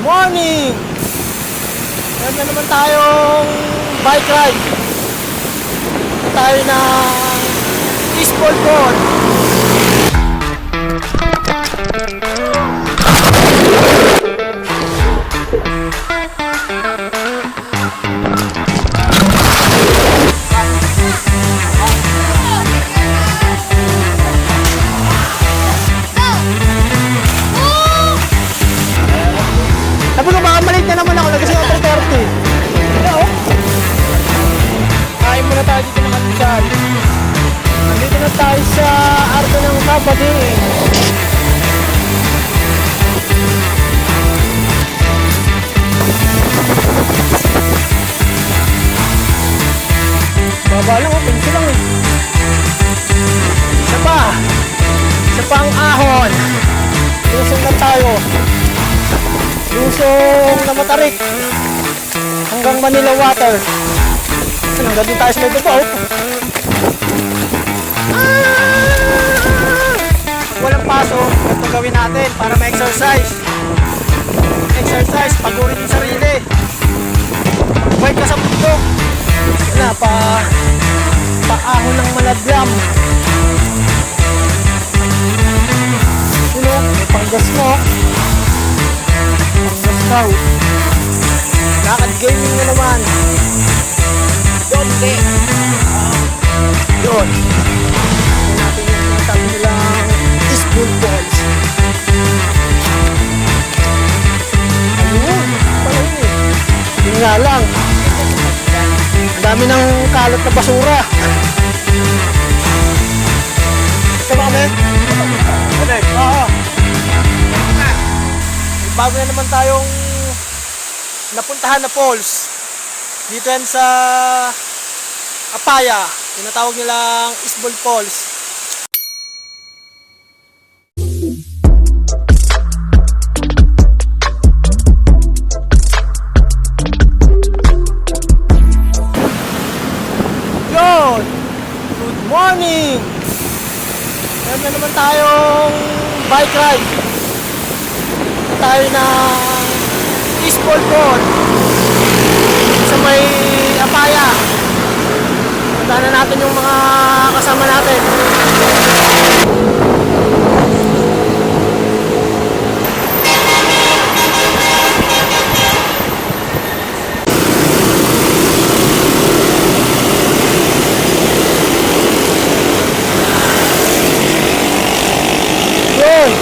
morning! Meron na naman tayong bike ride. Tayo ng East Board. Kabading. Baba lang oh, pinto lang. Isa pa. Isa pa ang ahon. Lusong na tayo. Lusong na matarik. Hanggang Manila Water. Hanggang din tayo sa may baba, oh. Gawin natin para ma-exercise. Exercise, pagurin yung sarili. Buhay ka sa bundok. Na, pa paahon ng malaglam. Yun o, may panggas mo. Panggas daw. Lakad gaming na naman. Donde. Yun. Ito natin yung sinasabi nilang Eastwood Balls. Nga lang. Ang dami ng kalat na basura. Sama kami? Oo. Bago na naman tayong napuntahan na falls. Dito yan sa Apaya. Tinatawag nilang Isbol Falls. Morning! Meron na naman tayong bike ride. Tayo ng Eastbold Road sa may Apaya. Punta na natin yung mga kasama natin. Yun!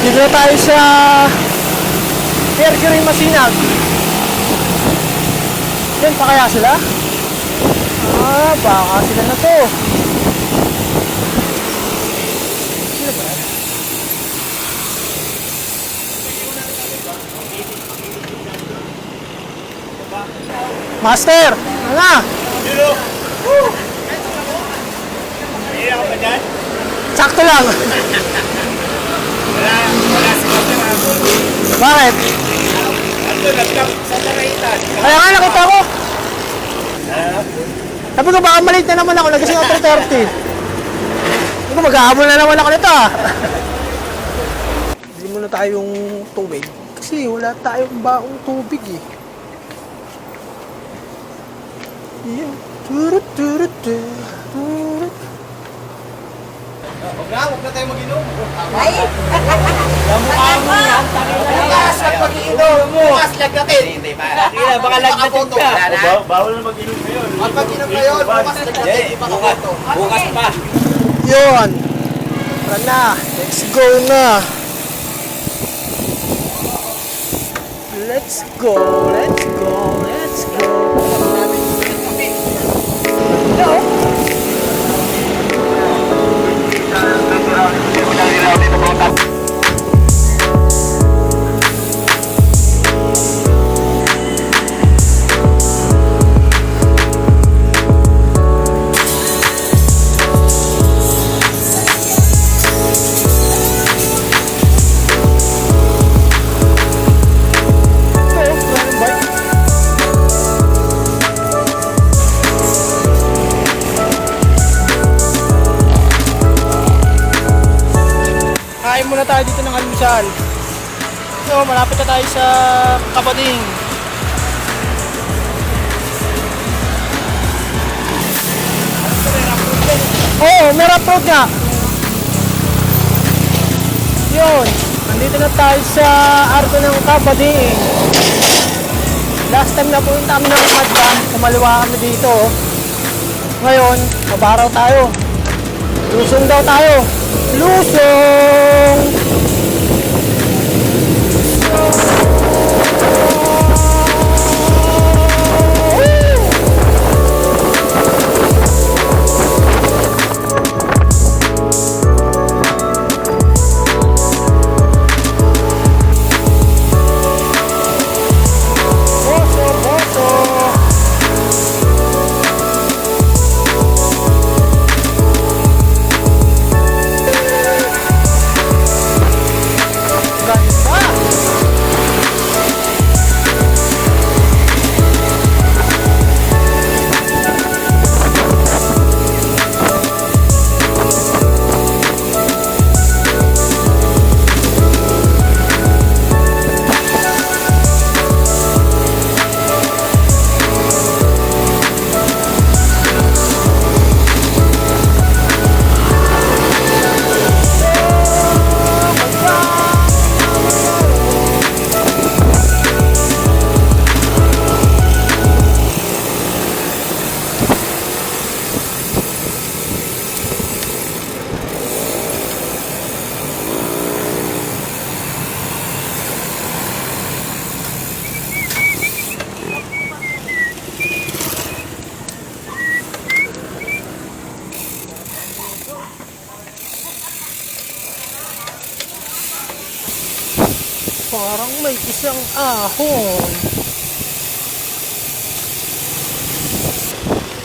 Dito na tayo sa Mercury Masinag. Yan pa kaya sila? Ah, baka sila na to. Sila ba? Master! Ano ba dyan? Sakto lang. Wala, wala si Kapten Abon. Bakit? Kaya nga nakita ko. Sabi ko baka maliit na naman ako, nagising ako 3.30. Sabi ko maghahabol na naman ako nito ah. Hindi muna tayong tubig. Kasi wala tayong baong tubig eh. Turut, turut, turut, turut. Na, huwag na tayo mag-inom. Ay! Kamukha mo yan. Bukas lang mag-inom. Bukas. Hindi pa. Hindi na, baka lagdatin ka. Ba- bawal na mag-inom ngayon. Pag mag-inom ngayon, bukas kaboto. Bukas pa. Yun. Tara na. Let's go na. Let's go. Let's go. Let's go. Never Almusal. So, malapit na tayo sa Kabading. Oo, oh, may road nga. Yun, nandito na tayo sa arko ng Kabading. Last time na pumunta kami ng Madban, kumaliwa kami dito. Ngayon, mabaraw tayo. Lusong daw tayo. Lusong! Whoa! Isang ahon.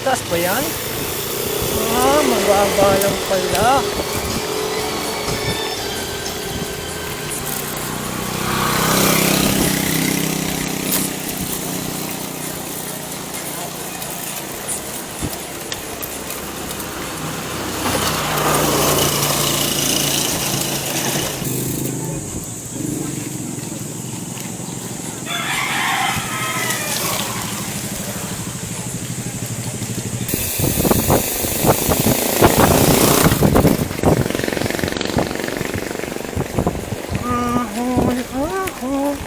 Taas ba yan? Ah, mababa lang pala. Ahon, ahon.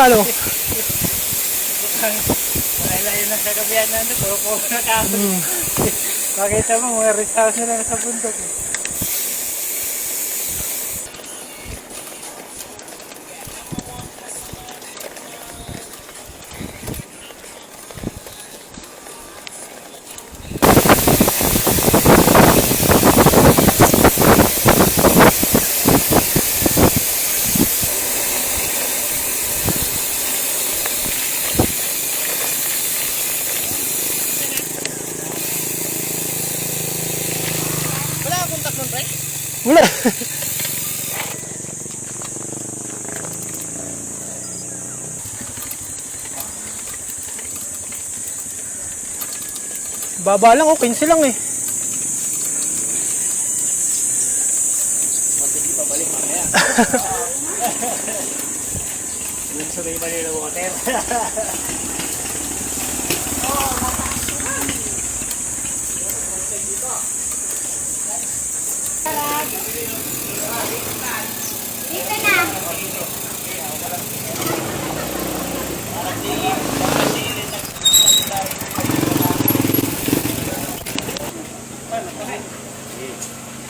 Bundok na, no? Layo na sa gabihan na ano, puro puro na kaso. Makita mo, mga rest house na lang sa bundok. eh. Baba lang, oh, 15 lang eh. Yun sa may Manila Water. Dito na.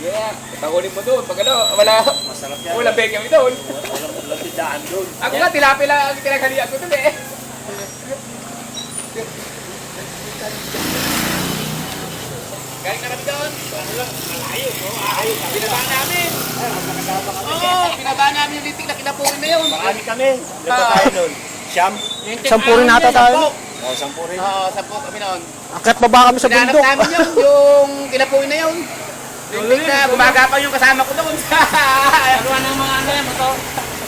Yeah, pagulin mo doon. Pag ano, wala, Masarap yan. wala bacon doon. Walang walang tindaan doon. Ako nga, tilapia lang ang tinaghalian ko doon eh. Galing na kami doon. Ano lang, malayo. no? Ayaw. Binabaan namin. Oo, binabaan namin yung litik na kinapuin na yun. Marami kami. Ilan ba tayo noon? Siyam? Sampu rin ata tayo. O, sampu rin. Oo, sampu kami noon. Akit baba kami sa Sinanap bundok. namin yun, yung kinapuin na yun. Litik na gumagapang yung kasama ko doon. Laruan ng mga ano yan, moto.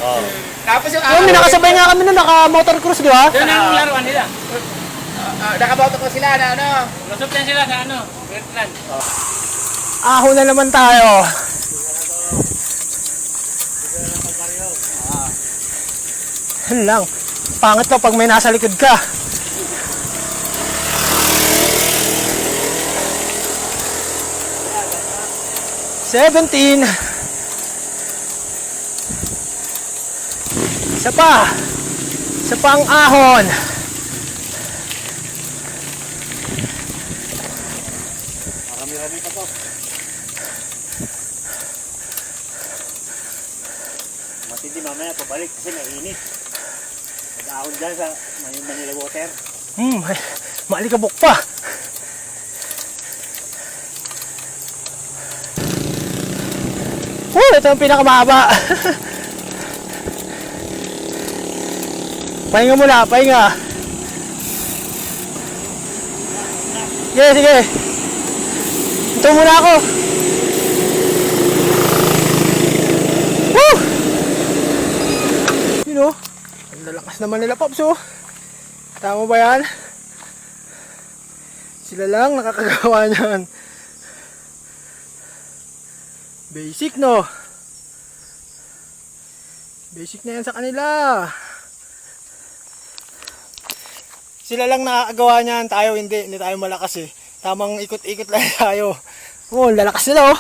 O. Tapos yung Yun, may nakasabay nga kami nun, naka motor cruise, di ba? Yun ang laruan nila. Uh, nakaboto ko sila na ano. Lusot yan sila sa ano, Vietnam. Aho na naman tayo. Yan lang. Pangit pa pag may nasa likod ka. Seventeen. Isa pa. Isa pa ang ahon. Marami-rami pa to. Matindi mamaya pabalik kasi mainit. Mag-ahon dyan sa Manila Water. Hmm, maalikabok pa. Oh, ito ang pinakamahaba. pahinga muna, pahinga. Sige, sige. Ito muna ako. Woo! Yun oh. Ang lalakas naman nila, Pops oh. Tama ba yan? Sila lang nakakagawa niyan. Basic no? Basic na yan sa kanila. Sila lang nakakagawa niyan, tayo hindi, hindi tayo malakas eh. Tamang ikot-ikot lang tayo. Oh, lalakas nila oh.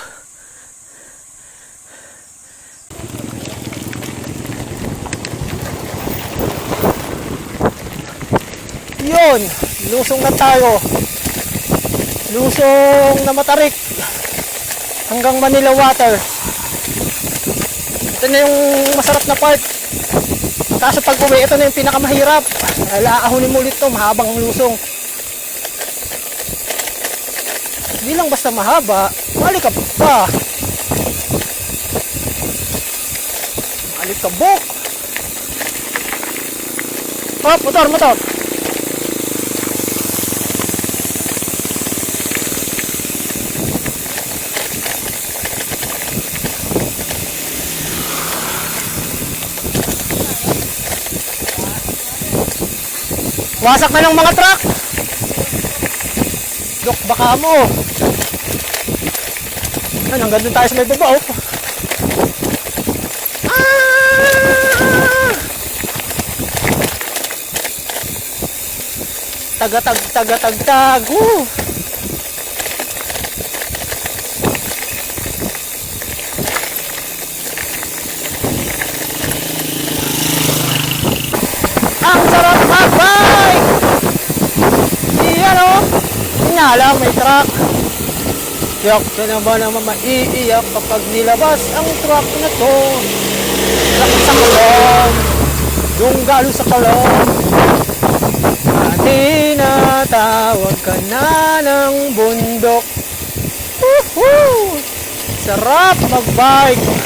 Yun, lusong na tayo. Lusong na matarik. Hanggang Manila Water. Ito na yung masarap na part. Kaso pag uwi, ito na yung pinakamahirap. Dahil aahunin mo ulit to, mahabang lusong. Hindi lang basta mahaba, malikabok pa. Malikabok. Oh, motor, motor. Wasak na ng mga truck. Dok, baka mo. Yan, hanggang doon tayo sa may baba, oh. Ah! Tagatag, tagatag, tag. Woo! Ang sarap mag-bike! Iyan o! Nga lang, may truck. Yak ka na ba naman maiiyak kapag nilabas ang truck na to? Sakit sa kolong, yung galo sa kolong. Tinatawag ka na ng bundok. Woohoo! Sarap mag-bike!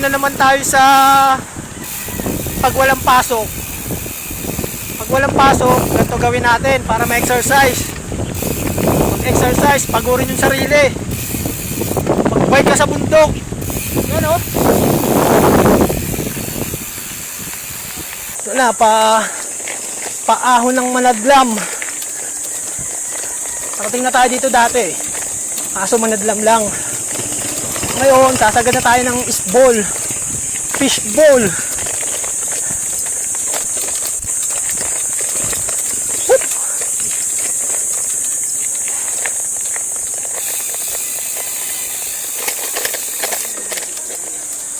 Na naman tayo sa pag walang pasok. Pag walang pasok, ganito gawin natin para ma-exercise. Mag-exercise, pagurin yung sarili. Mag-bike ka sa bundok. Yan o. Ito na, pa paahon ng manadlam. Parating na tayo dito dati. Kaso manadlam lang. Ngayon, sasagad na tayo ng isball. Fishball. Whoop.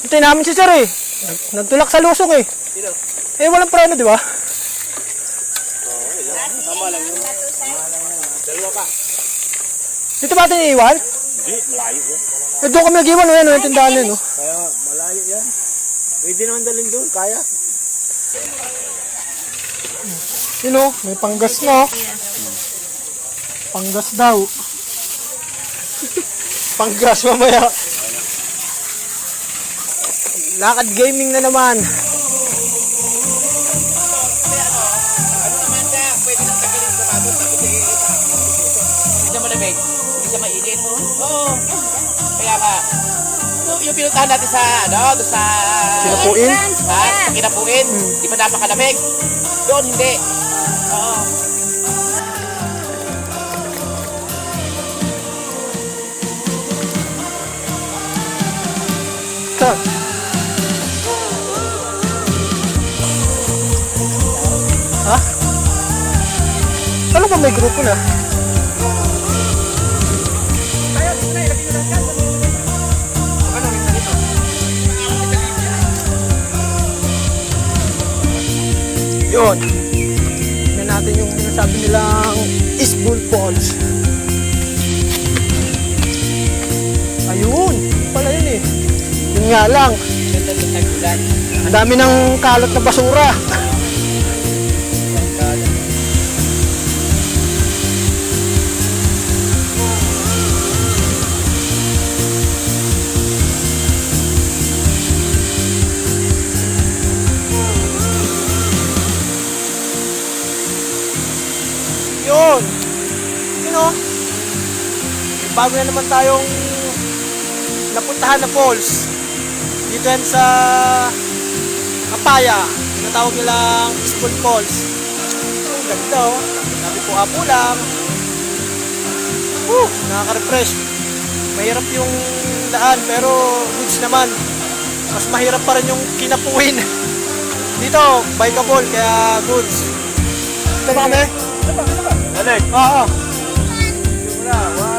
Ito namin si Sir eh. Nagtulak sa lusok eh. Sino? Eh, walang preno, di ba? Tama lang yun. Dalawa pa. Dito ba ito iiwan? Hindi, malayo. Oh. Eh, doon kami nag-iwan, oh, yan, oh, yung tindahan yun, oh. Kaya malayo yan. Pwede naman dalhin doon, kaya. Yun, oh, may panggas na, oh. Panggas daw. panggas mamaya. Lakad gaming na naman. Pinuntahan natin sa, ano, doon sa... Kinapuin? Ha? Sa kinapuin. Di ba napakalamig? Doon, hindi. Oo. Sir. Ha? Ano ba may grupo na? Yun. Tingnan natin yung sinasabi nilang Isbul Falls. Ayun. Yun Pala yun eh. Yun nga lang. Ang dami ng kalat na basura. Bago na naman tayong napuntahan na falls. Dito yan sa Kapaya. Tinatawag nilang Spoon Falls. Ang ganda oh. Sabi po apo lang. Woo! Nakaka-refresh. Mahirap yung daan pero goods naman. Mas mahirap pa rin yung kinapuin. Dito, bikeable kaya goods. Ito ba kami? Alin? Oo. Simula, one,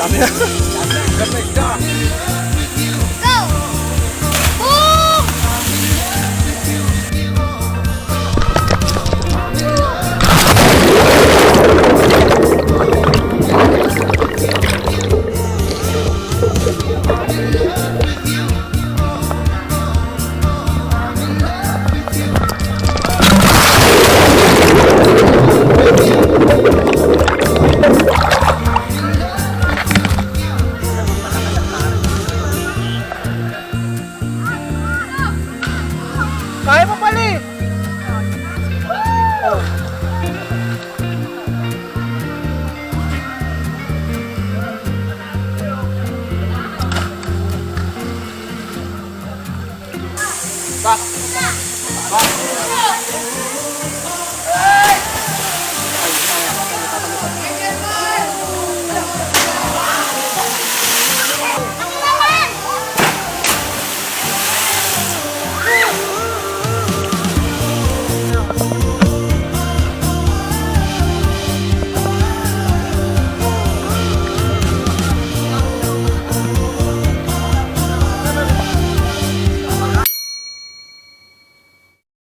Dami na. Bye.